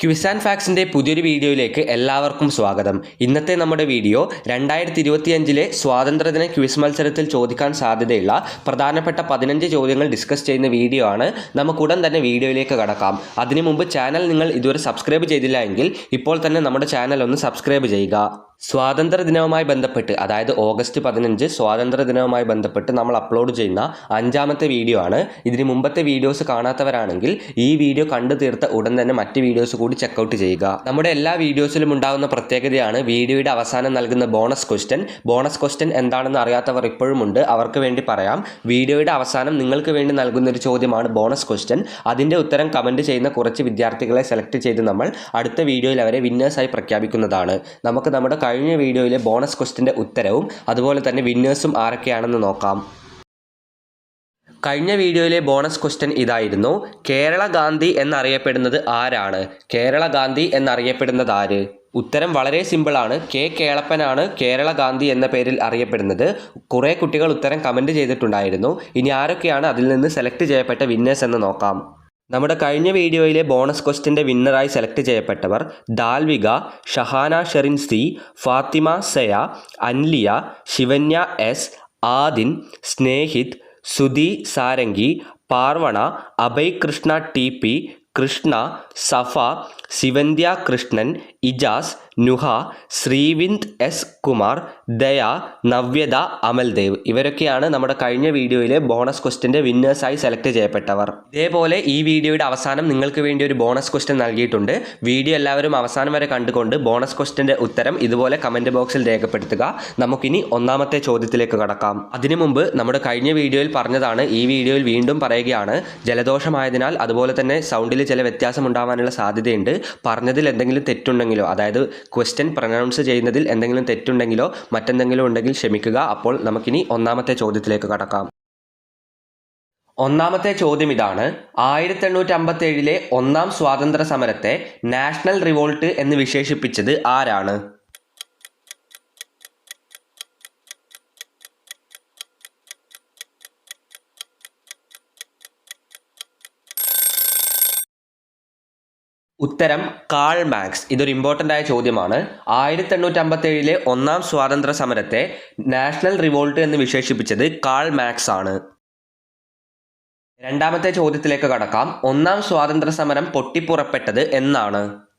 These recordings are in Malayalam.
ക്വിസ് ആൻഡ് ഫാക്സിന്റെ പുതിയൊരു വീഡിയോയിലേക്ക് എല്ലാവർക്കും സ്വാഗതം. ഇന്നത്തെ നമ്മുടെ വീഡിയോ രണ്ടായിരത്തി ഇരുപത്തിയഞ്ചിലെ സ്വാതന്ത്ര്യദിന ക്വിസ് മത്സരത്തിൽ ചോദിക്കാൻ സാധ്യതയുള്ള പ്രധാനപ്പെട്ട പതിനഞ്ച് ചോദ്യങ്ങൾ ഡിസ്കസ് ചെയ്യുന്ന വീഡിയോ ആണ്. നമുക്കുടൻ തന്നെ വീഡിയോയിലേക്ക് കടക്കാം. അതിനു മുമ്പ് ചാനൽ നിങ്ങൾ ഇതുവരെ സബ്സ്ക്രൈബ് ചെയ്തില്ല ഇപ്പോൾ തന്നെ നമ്മുടെ ചാനൽ ഒന്ന് സബ്സ്ക്രൈബ് ചെയ്യുക. സ്വാതന്ത്ര്യ ദിനവുമായി ബന്ധപ്പെട്ട് അതായത് ഓഗസ്റ്റ് പതിനഞ്ച് സ്വാതന്ത്ര്യ ദിനവുമായി ബന്ധപ്പെട്ട് നമ്മൾ അപ്ലോഡ് ചെയ്യുന്ന അഞ്ചാമത്തെ വീഡിയോ ആണ്. ഇതിന് മുമ്പത്തെ വീഡിയോസ് കാണാത്തവരാണെങ്കിൽ ഈ വീഡിയോ കണ്ടു തീർത്ത ഉടൻ തന്നെ മറ്റ് വീഡിയോസ് കൂടി ചെക്കൗട്ട് ചെയ്യുക. നമ്മുടെ എല്ലാ വീഡിയോസിലും ഉണ്ടാകുന്ന പ്രത്യേകതയാണ് വീഡിയോയുടെ അവസാനം നൽകുന്ന ബോണസ് ക്വസ്റ്റ്യൻ ബോണസ് ക്വസ്റ്റ്യൻ എന്താണെന്ന് അറിയാത്തവർ ഇപ്പോഴും ഉണ്ട്. അവർക്ക് വേണ്ടി പറയാം. വീഡിയോയുടെ അവസാനം നിങ്ങൾക്ക് വേണ്ടി നൽകുന്ന ഒരു ചോദ്യമാണ് ബോണസ് ക്വസ്റ്റ്യൻ അതിന്റെ ഉത്തരം കമന്റ് ചെയ്യുന്ന കുറച്ച് വിദ്യാർത്ഥികളെ സെലക്ട് ചെയ്ത് നമ്മൾ അടുത്ത വീഡിയോയിൽ അവരെ വിന്നേഴ്സായി പ്രഖ്യാപിക്കുന്നതാണ്. നമുക്ക് നമ്മുടെ കഴിഞ്ഞ വീഡിയോയിലെ ബോണസ് ക്വസ്റ്റിന്റെ ഉത്തരവും അതുപോലെ തന്നെ വിന്നേഴ്സും ആരൊക്കെയാണെന്ന് നോക്കാം. കഴിഞ്ഞ വീഡിയോയിലെ ബോണസ് ക്വസ്റ്റ്യൻ ഇതായിരുന്നു. കേരള ഗാന്ധി എന്നറിയപ്പെടുന്നത് ആരാണ്? കേരള ഗാന്ധി എന്നറിയപ്പെടുന്നത് ആര്? ഉത്തരം വളരെ സിമ്പിളാണ് കെ കേളപ്പനാണ് കേരള ഗാന്ധി എന്ന പേരിൽ അറിയപ്പെടുന്നത്. കുറേ കുട്ടികൾ ഉത്തരം കമന്റ് ചെയ്തിട്ടുണ്ടായിരുന്നു. ഇനി ആരൊക്കെയാണ് അതിൽ നിന്ന് സെലക്ട് ചെയ്യപ്പെട്ട വിന്നേഴ്സ് എന്ന് നോക്കാം. നമ്മുടെ കഴിഞ്ഞ വീഡിയോയിലെ ബോണസ് ക്വസ്റ്റിന്റെ വിന്നറായി select ചെയ്യപ്പെട്ടവർ Dalvika Shahana Sherin C Fathima Saya Anliya Shivanya S Adin Snehith Sudhi Sarangi Parvana Abhay Krishna T P Krishna Safa Shivanthya Krishnan Ijas Nuha Srivind S Kumar Daya Navyatha Amaldev ഇവരൊക്കെയാണ് നമ്മുടെ കഴിഞ്ഞ വീഡിയോയിലെ ബോണസ് ക്വസ്റ്റിന്റെ വിന്നേഴ്സായി സെലക്ട് ചെയ്യപ്പെട്ടവർ. ഇതേപോലെ ഈ വീഡിയോയുടെ അവസാനം നിങ്ങൾക്ക് വേണ്ടി ഒരു ബോണസ് ക്വസ്റ്റ്യൻ നൽകിയിട്ടുണ്ട്. വീഡിയോ എല്ലാവരും അവസാനം വരെ കണ്ടുകൊണ്ട് ബോണസ് ക്വസ്റ്റിന്റെ ഉത്തരം ഇതുപോലെ കമന്റ് ബോക്സിൽ രേഖപ്പെടുത്തുക. നമുക്കിനി ഒന്നാമത്തെ ചോദ്യത്തിലേക്ക് കടക്കാം. അതിനു മുമ്പ് നമ്മുടെ കഴിഞ്ഞ വീഡിയോയിൽ പറഞ്ഞതാണ് ഈ വീഡിയോയിൽ വീണ്ടും പറയുകയാണ് ജലദോഷമായതിനാൽ അതുപോലെ തന്നെ സൗണ്ടിൽ ചില വ്യത്യാസം ഉണ്ടാവാനുള്ള സാധ്യതയുണ്ട്. പറഞ്ഞതിൽ എന്തെങ്കിലും തെറ്റുണ്ടെങ്കിലോ അതായത് ക്വസ്റ്റ്യൻ പ്രൊനൗൺസ് ചെയ്യുന്നതിൽ എന്തെങ്കിലും തെറ്റുണ്ടെങ്കിലോ മറ്റെന്തെങ്കിലും ഉണ്ടെങ്കിൽ ക്ഷമിക്കുക. അപ്പോൾ നമുക്കിനി ഒന്നാമത്തെ ചോദ്യത്തിലേക്ക് കടക്കാം. ഒന്നാമത്തെ ചോദ്യം ഇതാണ്. ആയിരത്തി എണ്ണൂറ്റി അമ്പത്തി ഏഴിലെ ഒന്നാം സ്വാതന്ത്ര്യ സമരത്തെ നാഷണൽ റിവോൾട്ട് എന്ന് വിശേഷിപ്പിച്ചത് ആരാണ്? ഉത്തരം കാൾ മാക്സ്. ഇതൊരു ഇമ്പോർട്ടന്റ് ആയ ചോദ്യമാണ്. ആയിരത്തി എണ്ണൂറ്റി അമ്പത്തി ഏഴിലെ ഒന്നാം സ്വാതന്ത്ര്യ സമരത്തെ നാഷണൽ റിവോൾട്ട് എന്ന് വിശേഷിപ്പിച്ചത് കാൾ മാക്സ് ആണ്. രണ്ടാമത്തെ ചോദ്യത്തിലേക്ക് കടക്കാം. ഒന്നാം സ്വാതന്ത്ര്യ സമരം പൊട്ടിപ്പുറപ്പെട്ടത് എന്നാണ്.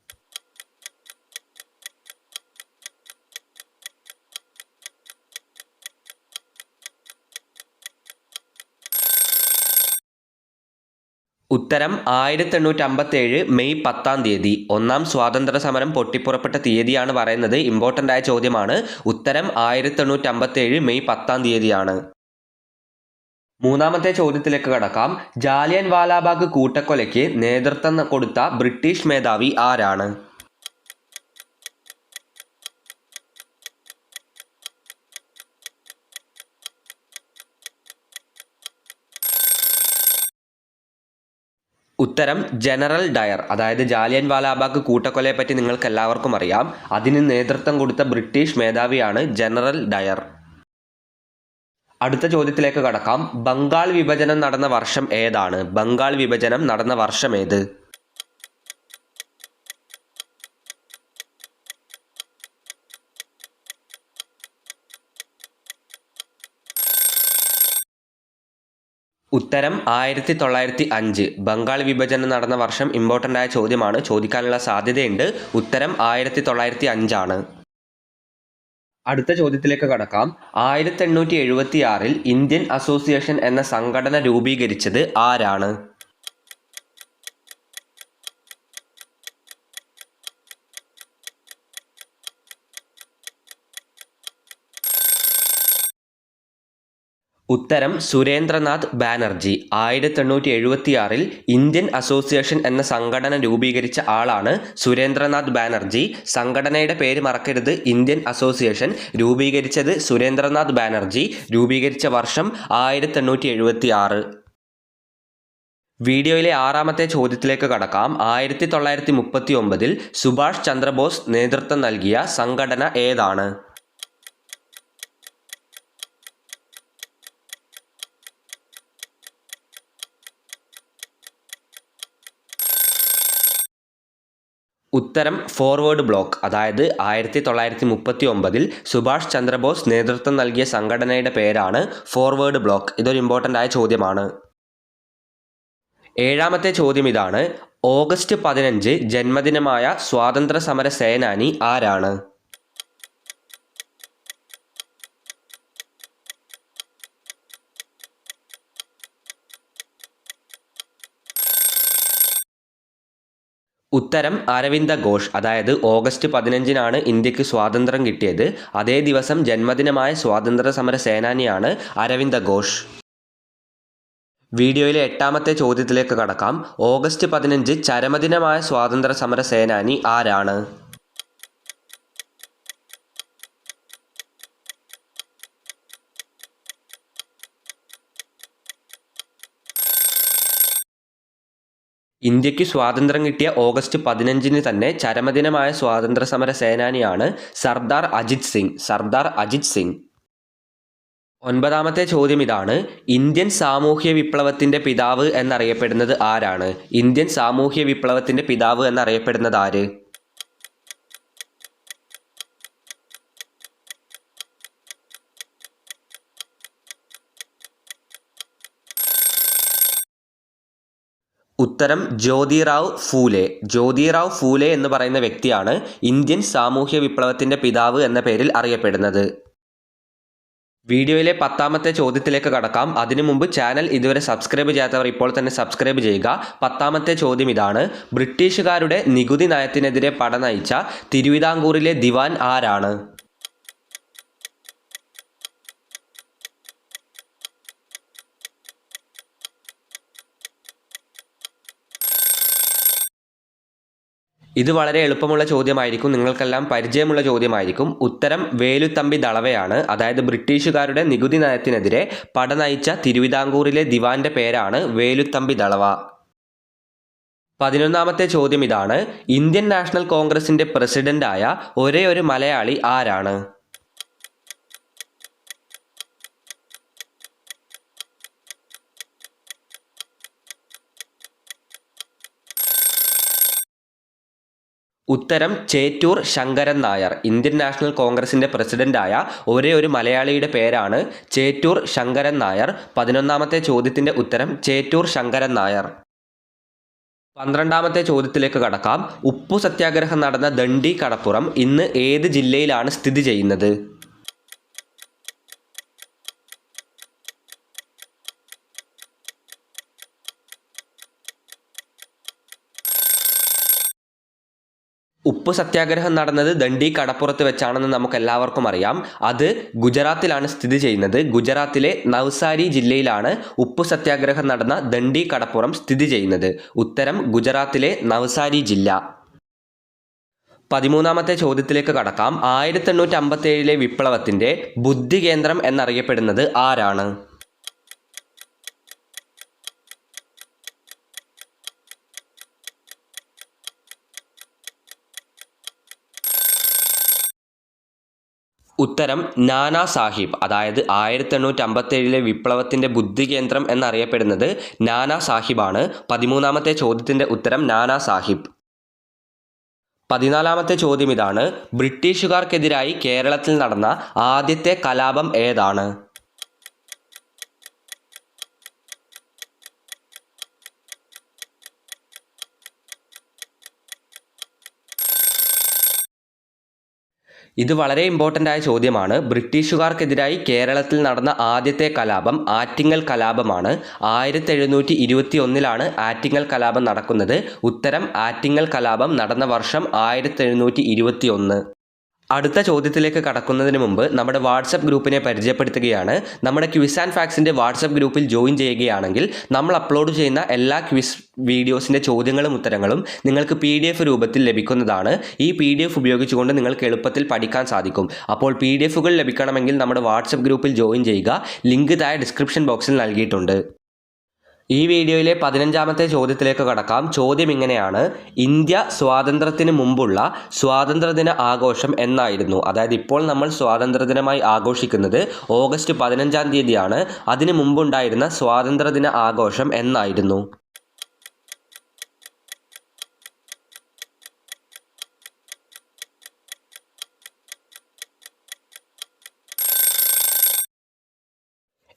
ഉത്തരം ആയിരത്തി എണ്ണൂറ്റി അമ്പത്തി ഏഴ് മെയ് പത്താം തീയതി. ഒന്നാം സ്വാതന്ത്ര്യ സമരം പൊട്ടിപ്പുറപ്പെട്ട തീയതിയാണ് പറയുന്നത്. ഇമ്പോർട്ടന്റ് ആയ ചോദ്യമാണ്. ഉത്തരം ആയിരത്തി എണ്ണൂറ്റി അമ്പത്തി ഏഴ് മെയ് പത്താം തീയതിയാണ്. മൂന്നാമത്തെ ചോദ്യത്തിലേക്ക് കടക്കാം. ജാലിയൻ വാലാബാഗ് കൂട്ടക്കൊലയ്ക്ക് നേതൃത്വം കൊടുത്ത ബ്രിട്ടീഷ് മേധാവി ആരാണ്? ഉത്തരം ജനറൽ ഡയർ അതായത് ജാലിയൻ വാലാബാഗ് കൂട്ടക്കൊലയെ പറ്റി നിങ്ങൾക്ക് എല്ലാവർക്കും അറിയാം. അതിന് നേതൃത്വം കൊടുത്ത ബ്രിട്ടീഷ് മേധാവിയാണ് ജനറൽ ഡയർ. അടുത്ത ചോദ്യത്തിലേക്ക് കടക്കാം. ബംഗാൾ വിഭജനം നടന്ന വർഷം ഏതാണ്? ബംഗാൾ വിഭജനം നടന്ന വർഷം ഏത്? ഉത്തരം ആയിരത്തി തൊള്ളായിരത്തി അഞ്ച് ബംഗാൾ വിഭജനം നടന്ന വർഷം ഇമ്പോർട്ടന്റ് ആയ ചോദ്യമാണ്. ചോദിക്കാനുള്ള സാധ്യതയുണ്ട്. ഉത്തരം ആയിരത്തി തൊള്ളായിരത്തി അഞ്ചാണ് അടുത്ത ചോദ്യത്തിലേക്ക് കടക്കാം. ആയിരത്തി എണ്ണൂറ്റി എഴുപത്തി ആറിൽ ഇന്ത്യൻ അസോസിയേഷൻ എന്ന സംഘടന രൂപീകരിച്ചത് ആരാണ്? ഉത്തരം സുരേന്ദ്രനാഥ് ബാനർജി. ആയിരത്തി എണ്ണൂറ്റി എഴുപത്തിയാറിൽ ഇന്ത്യൻ അസോസിയേഷൻ എന്ന സംഘടന രൂപീകരിച്ച ആളാണ് സുരേന്ദ്രനാഥ് ബാനർജി. സംഘടനയുടെ പേര് മറക്കരുത്. ഇന്ത്യൻ അസോസിയേഷൻ രൂപീകരിച്ചത് സുരേന്ദ്രനാഥ് ബാനർജി രൂപീകരിച്ച വർഷം ആയിരത്തി എണ്ണൂറ്റി എഴുപത്തി ആറ് വീഡിയോയിലെ ആറാമത്തെ ചോദ്യത്തിലേക്ക് കടക്കാം. ആയിരത്തി തൊള്ളായിരത്തി മുപ്പത്തി ഒമ്പതിൽ സുഭാഷ് ചന്ദ്രബോസ് നേതൃത്വം നൽകിയ സംഘടന ഏതാണ്? ഉത്തരം ഫോർവേഡ് ബ്ലോക്ക് അതായത് ആയിരത്തി തൊള്ളായിരത്തി മുപ്പത്തി ഒമ്പതിൽ സുഭാഷ് ചന്ദ്രബോസ് നേതൃത്വം നൽകിയ സംഘടനയുടെ പേരാണ് ഫോർവേഡ് ബ്ലോക്ക് ഇതൊരു ഇമ്പോർട്ടന്റ് ആയ ചോദ്യമാണ്. ഏഴാമത്തെ ചോദ്യം ഇതാണ്. ഓഗസ്റ്റ് പതിനഞ്ച് ജന്മദിനമായ സ്വാതന്ത്ര്യ സമര സേനാനി ആരാണ്? ഉത്തരം അരവിന്ദ ഘോഷ്. അതായത് ഓഗസ്റ്റ് പതിനഞ്ചിനാണ് ഇന്ത്യയ്ക്ക് സ്വാതന്ത്ര്യം കിട്ടിയത്. അതേ ദിവസം ജന്മദിനമായ സ്വാതന്ത്ര്യ സമര സേനാനിയാണ് അരവിന്ദ ഘോഷ്. വീഡിയോയിലെ എട്ടാമത്തെ ചോദ്യത്തിലേക്ക് കടക്കാം. ഓഗസ്റ്റ് പതിനഞ്ച് ചരമദിനമായ സ്വാതന്ത്ര്യ സമര സേനാനി ആരാണ്? ഇന്ത്യയ്ക്ക് സ്വാതന്ത്ര്യം കിട്ടിയ ഓഗസ്റ്റ് പതിനഞ്ചിന് തന്നെ ചരമദിനമായ സ്വാതന്ത്ര്യ സമര സേനാനിയാണ് സർദാർ അജിത് സിംഗ്. സർദാർ അജിത് സിംഗ്. ഒൻപതാമത്തെ ചോദ്യം ഇതാണ് ഇന്ത്യൻ സാമൂഹ്യ വിപ്ലവത്തിന്റെ പിതാവ് എന്നറിയപ്പെടുന്നത് ആരാണ്? ഇന്ത്യൻ സാമൂഹ്യ വിപ്ലവത്തിന്റെ പിതാവ് എന്നറിയപ്പെടുന്നത് ആര്? ഉത്തരം ജ്യോതിറാവ് ഫൂലെ. ജ്യോതിറാവ് ഫൂലെ എന്ന് പറയുന്ന വ്യക്തിയാണ് ഇന്ത്യൻ സാമൂഹ്യ വിപ്ലവത്തിന്റെ പിതാവ് എന്ന പേരിൽ അറിയപ്പെടുന്നത്. വീഡിയോയിലെ പത്താമത്തെ ചോദ്യത്തിലേക്ക് കടക്കാം. അതിനു മുമ്പ് ചാനൽ ഇതുവരെ സബ്സ്ക്രൈബ് ചെയ്യാത്തവർ ഇപ്പോൾ തന്നെ സബ്സ്ക്രൈബ് ചെയ്യുക. പത്താമത്തെ ചോദ്യം ഇതാണ്. ബ്രിട്ടീഷുകാരുടെ നികുതി നയത്തിനെതിരെ പട നയിച്ച തിരുവിതാംകൂറിലെ ദിവാൻ ആരാണ്? ഇത് വളരെ എളുപ്പമുള്ള ചോദ്യമായിരിക്കും. നിങ്ങൾക്കെല്ലാം പരിചയമുള്ള ചോദ്യമായിരിക്കും. ഉത്തരം വേലുത്തമ്പി ദളവയാണ്. അതായത് ബ്രിട്ടീഷുകാരുടെ നികുതി നയത്തിനെതിരെ പട നയിച്ച തിരുവിതാംകൂറിലെ ദിവാന്റെ പേരാണ് വേലുത്തമ്പി ദളവ. പതിനൊന്നാമത്തെ ചോദ്യം ഇതാണ്. ഇന്ത്യൻ നാഷണൽ കോൺഗ്രസിന്റെ പ്രസിഡന്റായ ഒരേ ഒരു മലയാളി ആരാണ്? ഉത്തരം ചേറ്റൂർ ശങ്കരൻ നായർ. ഇന്ത്യൻ നാഷണൽ കോൺഗ്രസിന്റെ പ്രസിഡന്റായ ഒരേ ഒരു മലയാളിയുടെ പേരാണ് ചേറ്റൂർ ശങ്കരൻ നായർ. പതിനൊന്നാമത്തെ ചോദ്യത്തിന്റെ ഉത്തരം ചേറ്റൂർ ശങ്കരൻ നായർ. പന്ത്രണ്ടാമത്തെ ചോദ്യത്തിലേക്ക് കടക്കാം. ഉപ്പു സത്യാഗ്രഹം നടന്ന ദണ്ഡി കടപ്പുറം ഇന്ന് ഏത് ജില്ലയിലാണ് സ്ഥിതി ചെയ്യുന്നത്? ഉപ്പ് സത്യാഗ്രഹം നടന്നത് ദണ്ഡി കടപ്പുറത്ത് വെച്ചാണെന്ന് നമുക്ക് എല്ലാവർക്കും അറിയാം. അത് ഗുജറാത്തിലാണ് സ്ഥിതി ചെയ്യുന്നത്. ഗുജറാത്തിലെ നവ്സാരി ജില്ലയിലാണ് ഉപ്പ് സത്യാഗ്രഹം നടന്ന ദണ്ഡി കടപ്പുറം സ്ഥിതി ചെയ്യുന്നത്. ഉത്തരം ഗുജറാത്തിലെ നവ്സാരി ജില്ല. പതിമൂന്നാമത്തെ ചോദ്യത്തിലേക്ക് കടക്കാം. ആയിരത്തി എണ്ണൂറ്റി അമ്പത്തി ഏഴിലെ വിപ്ലവത്തിന്റെ ബുദ്ധി കേന്ദ്രം എന്നറിയപ്പെടുന്നത് ആരാണ്? ഉത്തരം നാനാ സാഹിബ് അതായത് ആയിരത്തി എണ്ണൂറ്റി അമ്പത്തി ഏഴിലെ വിപ്ലവത്തിന്റെ ബുദ്ധി കേന്ദ്രം എന്നറിയപ്പെടുന്നത് നാനാ സാഹിബാണ്. പതിമൂന്നാമത്തെ ചോദ്യത്തിന്റെ ഉത്തരം നാനാ സാഹിബ്. പതിനാലാമത്തെ ചോദ്യം ഇതാണ് ബ്രിട്ടീഷുകാർക്കെതിരായി കേരളത്തിൽ നടന്ന ആദ്യത്തെ കലാപം ഏതാണ്? ഇത് വളരെ ഇമ്പോർട്ടന്റ് ആയ ചോദ്യമാണ്. ബ്രിട്ടീഷുകാർക്കെതിരായി കേരളത്തിൽ നടന്ന ആദ്യത്തെ കലാപം ആറ്റിങ്ങൽ കലാപമാണ്. ആയിരത്തി എഴുന്നൂറ്റി ഇരുപത്തി ഒന്നിലാണ് ആറ്റിങ്ങൽ കലാപം നടക്കുന്നത്. ഉത്തരം ആറ്റിങ്ങൽ കലാപം നടന്ന വർഷം ആയിരത്തി എഴുന്നൂറ്റി ഇരുപത്തി ഒന്ന് അടുത്ത ചോദ്യത്തിലേക്ക് കടക്കുന്നതിന് മുമ്പ് നമ്മുടെ വാട്സപ്പ് ഗ്രൂപ്പിനെ പരിചയപ്പെടുത്തുകയാണ്. നമ്മുടെ ക്വിസ് ആൻഡ് ഫാക്സിന്റെ വാട്സപ്പ് ഗ്രൂപ്പിൽ ജോയിൻ ചെയ്യുകയാണെങ്കിൽ നമ്മൾ അപ്ലോഡ് ചെയ്യുന്ന എല്ലാ ക്വിസ് വീഡിയോസിന്റെ ചോദ്യങ്ങളും ഉത്തരങ്ങളും നിങ്ങൾക്ക് പി ഡി എഫ് രൂപത്തിൽ ലഭിക്കുന്നതാണ്. ഈ പി ഡി എഫ് ഉപയോഗിച്ചുകൊണ്ട് നിങ്ങൾക്ക് എളുപ്പത്തിൽ പഠിക്കാൻ സാധിക്കും. അപ്പോൾ പി ഡി എഫുകൾ ലഭിക്കണമെങ്കിൽ നമ്മുടെ വാട്സപ്പ് ഗ്രൂപ്പിൽ ജോയിൻ ചെയ്യുക. ലിങ്ക് താഴെ ഡിസ്ക്രിപ്ഷൻ ബോക്സിൽ നൽകിയിട്ടുണ്ട്. ഈ വീഡിയോയിലെ പതിനഞ്ചാമത്തെ ചോദ്യത്തിലേക്ക് കടക്കാം. ചോദ്യം ഇങ്ങനെയാണ്. ഇന്ത്യ സ്വാതന്ത്ര്യത്തിന് മുമ്പുള്ള സ്വാതന്ത്ര്യദിന ആഘോഷം എന്നായിരുന്നു. അതായത് ഇപ്പോൾ നമ്മൾ സ്വാതന്ത്ര്യദിനമായി ആഘോഷിക്കുന്നത് ഓഗസ്റ്റ് പതിനഞ്ചാം തീയതിയാണ്. അതിന് മുമ്പുണ്ടായിരുന്ന സ്വാതന്ത്ര്യദിന ആഘോഷം എന്നായിരുന്നു.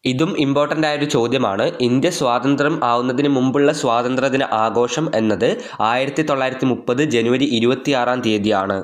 ഇതും ഇമ്പോർട്ടന്റ് ആയൊരു ചോദ്യമാണ്. ഇന്ത്യ സ്വാതന്ത്ര്യം ആവുന്നതിന് മുമ്പുള്ള സ്വാതന്ത്ര്യദിന ആഘോഷം എന്നത് ആയിരത്തി തൊള്ളായിരത്തി മുപ്പത് ജനുവരി ഇരുപത്തിയാറാം തീയതിയാണ്.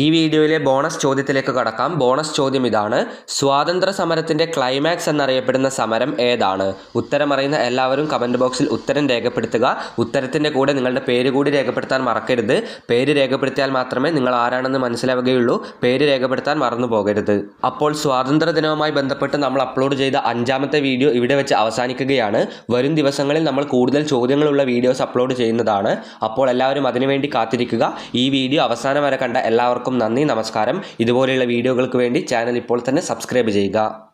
ഈ വീഡിയോയിലെ ബോണസ് ചോദ്യത്തിലേക്ക് കടക്കാം. ബോണസ് ചോദ്യം ഇതാണ്. സ്വാതന്ത്ര്യ സമരത്തിന്റെ ക്ലൈമാക്സ് എന്നറിയപ്പെടുന്ന സമരം ഏതാണ്? ഉത്തരം അറിയുന്ന എല്ലാവരും കമന്റ് ബോക്സിൽ ഉത്തരം രേഖപ്പെടുത്തുക. ഉത്തരത്തിന്റെ കൂടെ നിങ്ങളുടെ പേര് കൂടി രേഖപ്പെടുത്താൻ മറക്കരുത്. പേര് രേഖപ്പെടുത്തിയാൽ മാത്രമേ നിങ്ങൾ ആരാണെന്ന് മനസ്സിലാവുകയുള്ളൂ. പേര് രേഖപ്പെടുത്താൻ മറന്നു പോകരുത്. അപ്പോൾ സ്വാതന്ത്ര്യ ദിനവുമായി ബന്ധപ്പെട്ട് നമ്മൾ അപ്ലോഡ് ചെയ്ത അഞ്ചാമത്തെ വീഡിയോ ഇവിടെ വെച്ച് അവസാനിക്കുകയാണ്. വരും ദിവസങ്ങളിൽ നമ്മൾ കൂടുതൽ ചോദ്യങ്ങളുള്ള വീഡിയോസ് അപ്ലോഡ് ചെയ്യുന്നതാണ്. അപ്പോൾ എല്ലാവരും അതിനുവേണ്ടി കാത്തിരിക്കുക. ഈ വീഡിയോ അവസാനം വരെ കണ്ട എല്ലാവർക്കും നന്ദി നമസ്കാരം. ഇതുപോലെയുള്ള വീഡിയോകൾക്ക് വേണ്ടി ചാനൽ ഇപ്പോൾ തന്നെ സബ്സ്ക്രൈബ് ചെയ്യുക.